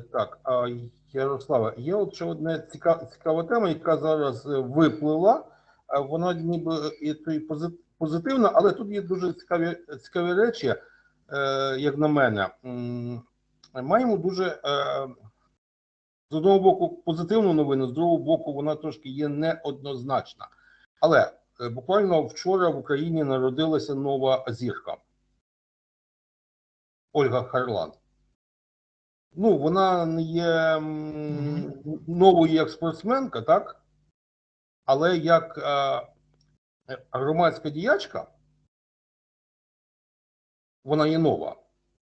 Так, Ярослава, є от ще одна цікава, цікава тема, яка зараз е, виплила. Вона ніби і позитивна, але тут є дуже цікаві, цікаві речі, е, як на мене. Маємо дуже е, з одного боку позитивну новину, з другого боку, вона трошки є неоднозначна. Але е, буквально вчора в Україні народилася нова зірка Ольга Харлан. Ну, вона є новою як спортсменка, так? Але як е, громадська діячка, вона є нова.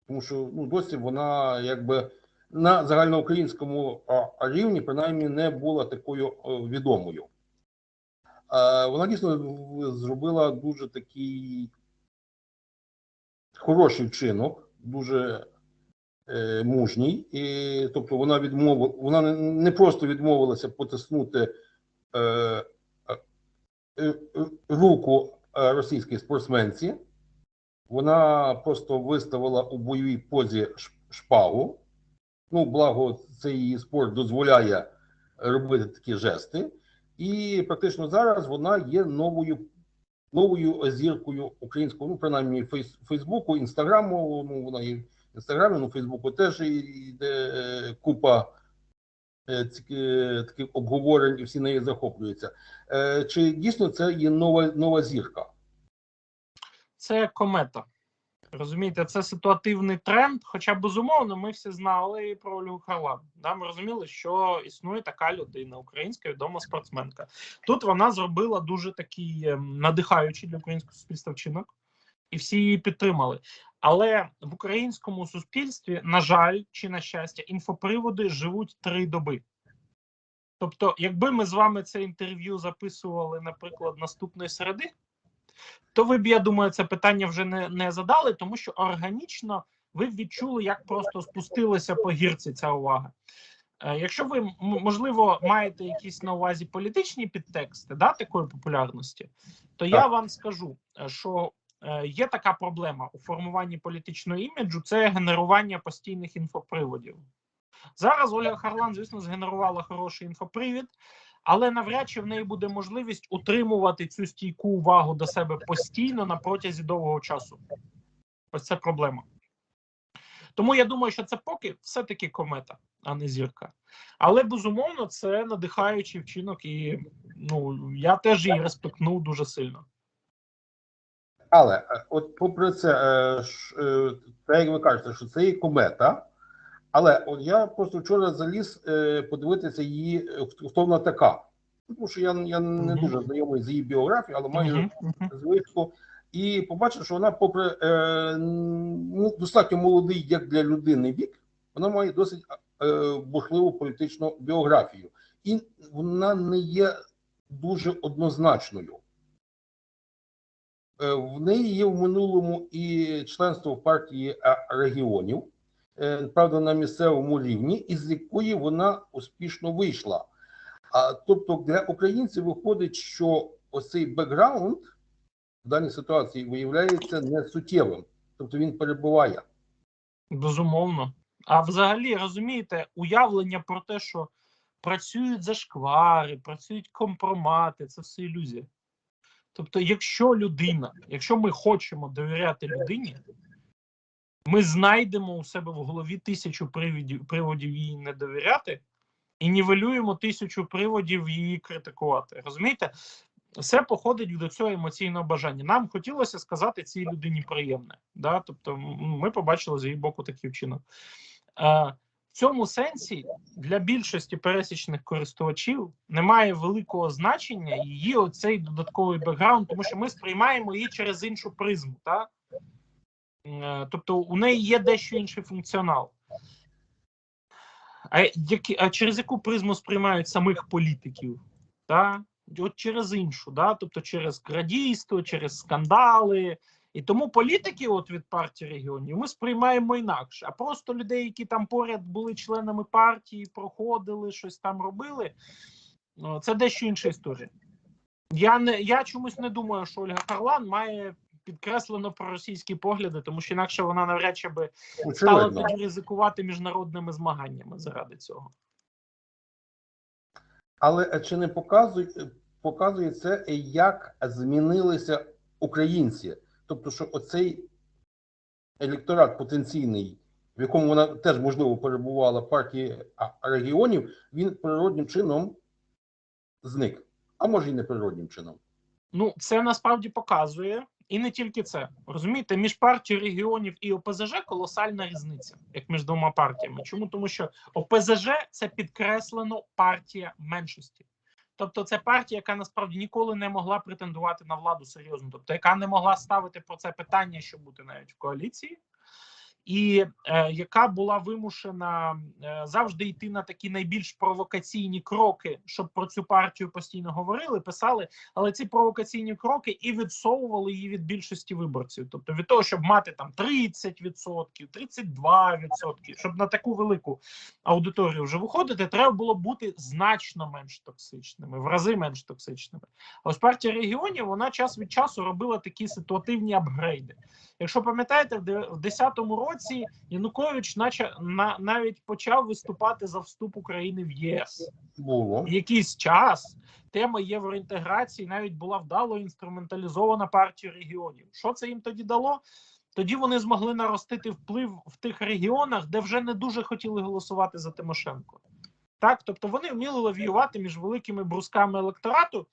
Тому що ну, досі вона якби на загальноукраїнському рівні, принаймні, не була такою е, відомою. Е, вона дійсно зробила дуже такий хороший вчинок, дуже мужній. І, тобто вона відмовила, вона не, просто відмовилася потиснути е, е, е, руку е, російській спортсменці. Вона просто виставила у бойовій позі шпагу. Ну, благо, цей її спорт дозволяє робити такі жести. І практично зараз вона є новою новою зіркою українського, ну, принаймні, фейс, Фейсбуку, Інстаграму, ну, вона є Інстаграмі, ну, Фейсбуку теж йде е, купа е, е, таких обговорень, і всі нею захоплюються. Чи дійсно це є нова, нова зірка? це комета. Розумієте, це ситуативний тренд. Хоча безумовно, ми всі знали про Ольгу Харлан. Да, ми розуміли, що існує така людина, українська відома спортсменка. Тут вона зробила дуже такий ем, надихаючий для українського суспільства вчинок, і всі її підтримали. Але в українському суспільстві, на жаль, чи на щастя, інфоприводи живуть три доби. Тобто, якби ми з вами це інтерв'ю записували, наприклад, наступної середи, то ви б, я думаю, це питання вже не, не задали, тому що органічно ви б відчули, як просто спустилася по гірці ця увага. Е, якщо ви, можливо, маєте якісь на увазі політичні підтексти да, такої популярності, то я вам скажу, е, що є така проблема у формуванні політичного іміджу це генерування постійних інфоприводів. Зараз Ольга Харлан, звісно, згенерувала хороший інфопривід, але навряд чи в неї буде можливість утримувати цю стійку увагу до себе постійно на протязі довгого часу. Ось це проблема. Тому я думаю, що це поки все-таки комета, а не зірка. Але безумовно, це надихаючий вчинок, і ну я теж її респектнув дуже сильно. Але е, от попри це, е, е, те, як ви кажете, що це є комета, але от я просто вчора заліз подивитися її, хто вона така. Тому що я, я не Мгм. дуже знайомий з її біографією, але маю Мгм, мгм. звичку. І побачив, що вона, попри е, ну, достатньо молодий як для людини вік, вона має досить е, бурхливу політичну біографію. І вона не є дуже однозначною. Е, В неї є в минулому і членство в партії регіонів, е, правда, на місцевому рівні, із якої вона успішно вийшла. А тобто для українців виходить, що ось цей бекграунд в даній ситуації виявляється не суттєвим, тобто він перебуває. Безумовно. А взагалі, розумієте, уявлення про те, що працюють зашквари, працюють компромати, це все ілюзія. Тобто, якщо людина, якщо ми хочемо довіряти людині, ми знайдемо у себе в голові тисячу приводів, приводів їй не довіряти і нівелюємо тисячу приводів її критикувати. Розумієте? Все походить до цього емоційного бажання. Нам хотілося сказати цій людині приємне. Да? Тобто, ми побачили з її боку такий вчинок. Цьому сенсі для більшості пересічних користувачів немає великого значення її оцей додатковий бекграунд, тому що ми сприймаємо її через іншу призму. Та? Е, Тобто у неї є дещо інший функціонал. А, які, а через яку призму сприймають самих політиків? Та? От через іншу, да? тобто через крадійство, через скандали. І тому політики, от від партії регіонів, ми сприймаємо інакше. А просто людей, які там поряд були членами партії, проходили, щось там робили, ну, це дещо інша історія. Я не я чомусь не думаю, що Ольга Харлан має підкреслено проросійські погляди, тому що інакше вона навряд чи би стала тоді ризикувати міжнародними змаганнями заради цього. Але е, чи не показує, показує це, як змінилися українці? Тобто, що оцей електорат потенційний, в якому вона теж можливо перебувала партії регіонів, він природнім чином зник. А може і не природнім чином. Ну, це насправді показує, і не тільки це. Розумієте, між партією регіонів і ОПЗЖ колосальна різниця, як між двома партіями. Чому? Тому що ОПЗЖ це підкреслено партія меншості. Тобто, це партія, яка насправді ніколи не могла претендувати на владу серйозно, тобто яка не могла ставити про це питання, щоб бути навіть в коаліції, і е, яка була вимушена е, завжди йти на такі найбільш провокаційні кроки, щоб про цю партію постійно говорили, писали, але ці провокаційні кроки і відсовували її від більшості виборців. Тобто від того, щоб мати там 30%, 32%, щоб на таку велику аудиторію вже виходити, треба було бути значно менш токсичними, в рази менш токсичними. А ось партія регіонів вона час від часу робила такі ситуативні апгрейди. Якщо пам'ятаєте, в де- в 2010 році Янукович, наче на навіть почав виступати за вступ України в ЄС. Було. Якийсь час тема євроінтеграції навіть була вдало інструменталізована партією регіонів. Що це їм тоді дало? Тоді вони змогли наростити вплив в тих регіонах, де вже не дуже хотіли голосувати за Тимошенко. Так, тобто вони вміли лавіювати між великими брусками електорату,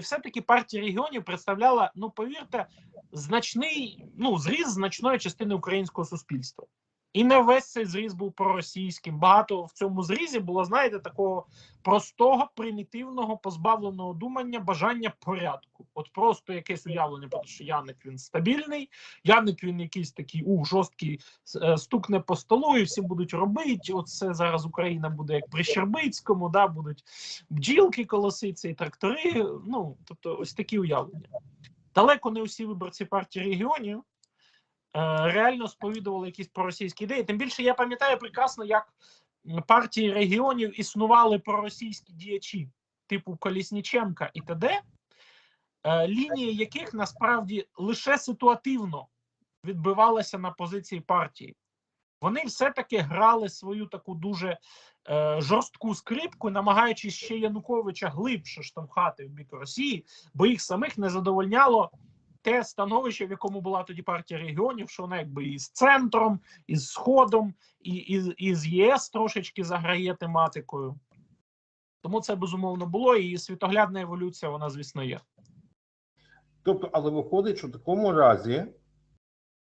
і все-таки партія регіонів представляла, ну повірте, значний ну зріз значної частини українського суспільства. І не весь цей зріз був проросійським. Багато в цьому зрізі було, знаєте, такого простого, примітивного, позбавленого думання, бажання порядку. От просто якесь уявлення, про те, що Яник він стабільний, Яник він якийсь такий у жорсткий е, стукне по столу, і всі будуть робити. Оце зараз Україна буде як при Щербицькому, да, будуть бджілки колоситься і трактори. Ну тобто, ось такі уявлення. Далеко не усі виборці партії регіонів реально сповідували якісь проросійські ідеї. Тим більше я пам'ятаю прекрасно, як партії регіонів існували проросійські діячі, типу Колісніченка і т.д., е, лінії яких насправді лише ситуативно відбивалася на позиції партії. Вони все-таки грали свою таку дуже е, жорстку скрипку, намагаючись ще Януковича глибше штовхати в бік Росії, бо їх самих не задовольняло те становище, в якому була тоді партія регіонів, що вона якби і з центром, і з сходом, і, і, і з ЄС трошечки заграє тематикою. Тому це безумовно було, і світоглядна еволюція, вона, звісно, є. Тобто, але виходить, що в такому разі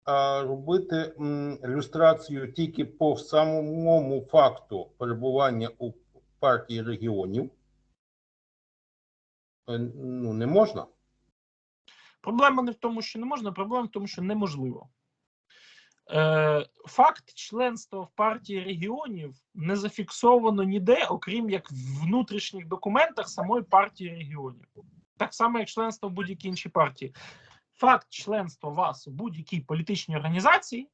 а, робити м, ілюстрацію тільки по самому факту перебування у партії регіонів е, ну, не можна. Проблема не в тому, що не можна, проблема в тому, що неможливо. Е, факт членства в партії регіонів не зафіксовано ніде, окрім як в внутрішніх документах самої партії регіонів. Так само, як членство в будь-якій іншій партії. Факт членства вас в будь-якій політичній організації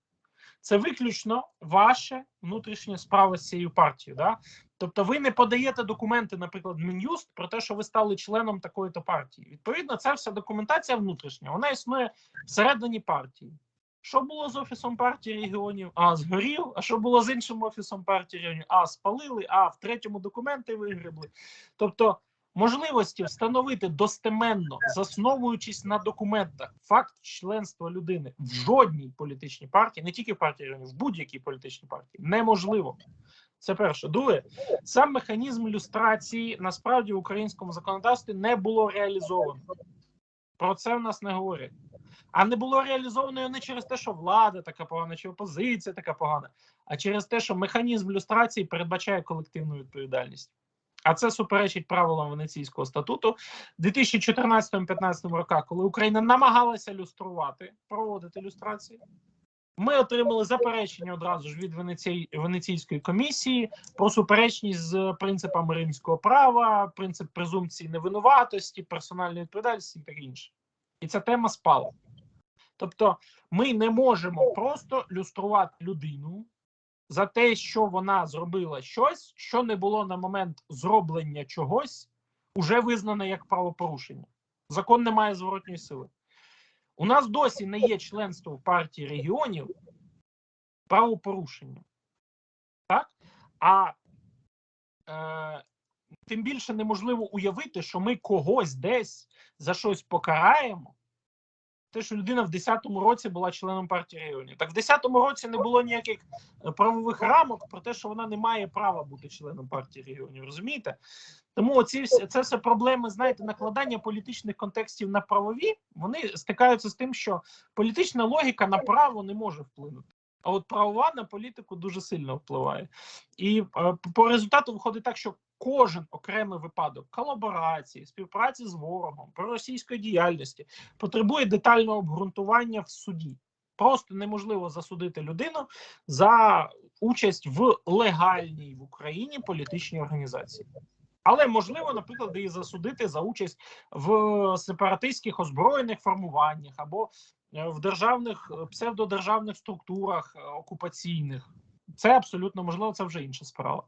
це виключно ваше внутрішнє справа з цією партією. Да? Тобто ви не подаєте документи, наприклад, Мін'юст про те, що ви стали членом такої-то партії. Відповідно, ця вся документація внутрішня, вона існує всередині партії. Що було з офісом партії регіонів? А згорів. А що було з іншим офісом партії регіонів? А спалили, а в третьому документи вигребли. Тобто можливості встановити достеменно, засновуючись на документах, факт членства людини в жодній політичній партії, не тільки в партії регіонів, в будь-якій політичній партії, неможливо. Це перше. Друге, сам механізм люстрації насправді в українському законодавстві не було реалізовано. Про це в нас не говорять. А не було реалізовано не через те, що влада така погана, чи опозиція така погана, а через те, що механізм люстрації передбачає колективну відповідальність. А це суперечить правилам Венеційського статуту. У 2014-2015 роках, коли Україна намагалася люструвати, проводити люстрації, ми отримали заперечення одразу ж від Венецій, Венеційської комісії про суперечність з принципами римського права, принцип презумпції невинуватості, персональної відповідальності і таке інше. І ця тема спала. Тобто, ми не можемо просто люструвати людину за те, що вона зробила щось, що не було на момент зроблення чогось, уже визнане як правопорушення. Закон не має зворотньої сили. У нас досі не є членство в партії регіонів правопорушенням. Так? А е, тим більше неможливо уявити, що ми когось десь за щось покараємо. Те, що людина в 10-му році була членом партії регіонів. Так в 10-му році не було ніяких е, правових рамок про те, що вона не має права бути членом партії регіонів. Розумієте? Тому оці це все проблеми, знаєте, накладання політичних контекстів на правові, вони стикаються з тим, що політична логіка на право не може вплинути. А от правова на політику дуже сильно впливає. І е, по результату виходить так, що кожен окремий випадок колаборації, співпраці з ворогом, проросійської діяльності потребує детального обґрунтування в суді. Просто неможливо засудити людину за участь в легальній в Україні політичній організації. Але можливо, наприклад, її засудити за участь в сепаратистських озброєних формуваннях або е, в державних е, псевдодержавних структурах е, окупаційних. Це абсолютно можливо, це вже інша справа.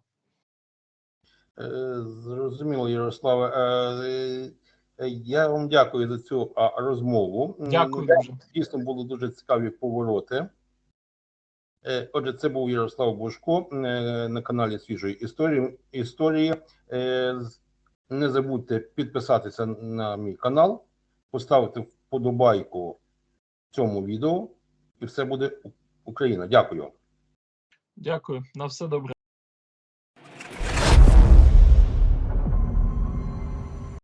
Е, Зрозуміло, Ярославе. Е, е, Я вам дякую за цю розмову. Дякую. Дійсно були дуже цікаві повороти. Отже, це був Ярослав Бушко на каналі Свіжої історії. історії. Не забудьте підписатися на мій канал, поставити вподобайку цьому відео, і все буде Україна. Дякую. Дякую. На все добре.